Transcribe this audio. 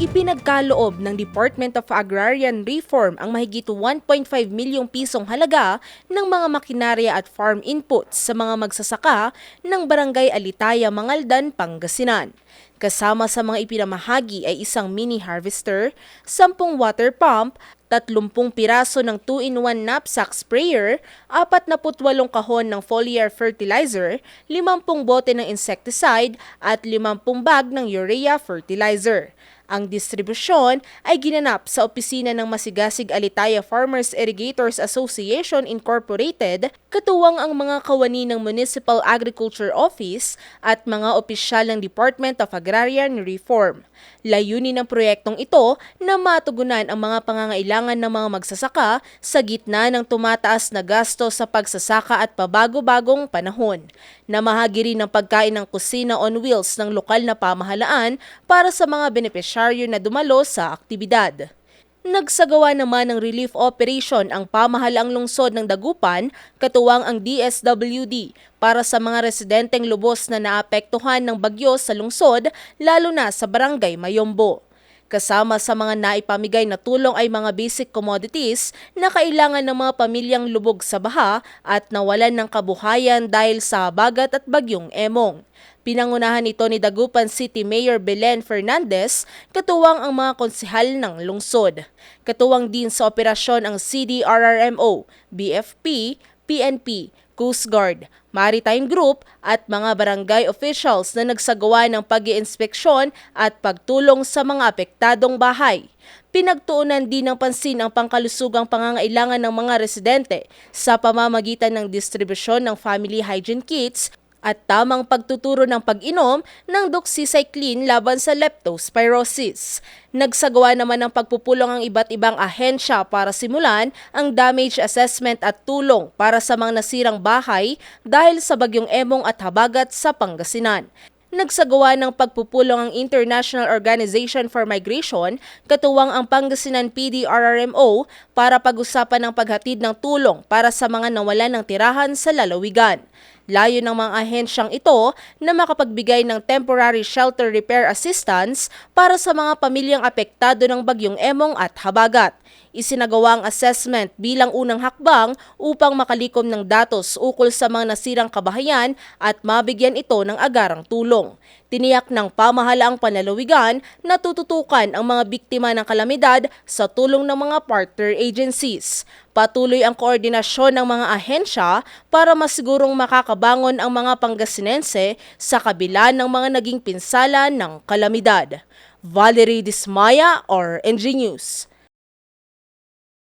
Ipinagkaloob ng Department of Agrarian Reform ang mahigit 1.5 milyong pisong halaga ng mga makinarya at farm inputs sa mga magsasaka ng Barangay Alitaya, Mangaldan, Pangasinan. Kasama sa mga ipinamahagi ay isang mini harvester, 10 water pump, 30 piraso ng 2-in-1 knapsack sprayer, 48 kahon ng foliar fertilizer, 50 bote ng insecticide at 50 bag ng urea fertilizer. Ang distribusyon ay ginanap sa opisina ng Masigasig Alitaya Farmers Irrigators Association Incorporated, katuwang ang mga kawani ng Municipal Agriculture Office at mga opisyal ng Department of Agrarian Reform. Layunin ng proyektong ito na matugunan ang mga pangangailangan ng mga magsasaka sa gitna ng tumataas na gasto sa pagsasaka at pabago-bagong panahon. Namahagi rin ng pagkain ng kusina on wheels ng lokal na pamahalaan para sa mga benepisyaryo na dumalo sa aktibidad. Nagsagawa naman ng relief operation ang pamahalaang lungsod ng Dagupan, katuwang ang DSWD, para sa mga residenteng lubos na naapektuhan ng bagyo sa lungsod, lalo na sa barangay Mayombo. Kasama sa mga naipamigay na tulong ay mga basic commodities na kailangan ng mga pamilyang lubog sa baha at nawalan ng kabuhayan dahil sa bagat at bagyong emong. Pinangunahan ito ni Dagupan City Mayor Belen Fernandez, katuwang ang mga konsihal ng lungsod. Katuwang din sa operasyon ang CDRRMO, BFP, PNP, Coast Guard, Maritime Group at mga barangay officials na nagsagawa ng pag inspeksyon at pagtulong sa mga apektadong bahay. Pinagtuunan din ng pansin ang pangkalusugang pangangailangan ng mga residente sa pamamagitan ng distribusyon ng family hygiene kits at tamang pagtuturo ng pag-inom ng doxycycline laban sa leptospirosis. Nagsagawa naman ng pagpupulong ang iba't ibang ahensya para simulan ang damage assessment at tulong para sa mga nasirang bahay dahil sa bagyong emong at habagat sa Pangasinan nagsagawa ng pagpupulong ang International Organization for Migration, katuwang ang Pangasinan PDRRMO para pag-usapan ng paghatid ng tulong para sa mga nawalan ng tirahan sa lalawigan. Layo ng mga ahensyang ito na makapagbigay ng temporary shelter repair assistance para sa mga pamilyang apektado ng bagyong emong at habagat. Isinagawa ang assessment bilang unang hakbang upang makalikom ng datos ukol sa mga nasirang kabahayan at mabigyan ito ng agarang tulong. Tiniyak ng pamahalaang panlalawigan na tututukan ang mga biktima ng kalamidad sa tulong ng mga partner agencies. Patuloy ang koordinasyon ng mga ahensya para masigurong makakabangon ang mga Pangasinense sa kabila ng mga naging pinsala ng kalamidad. Valerie Dismaya or NG News.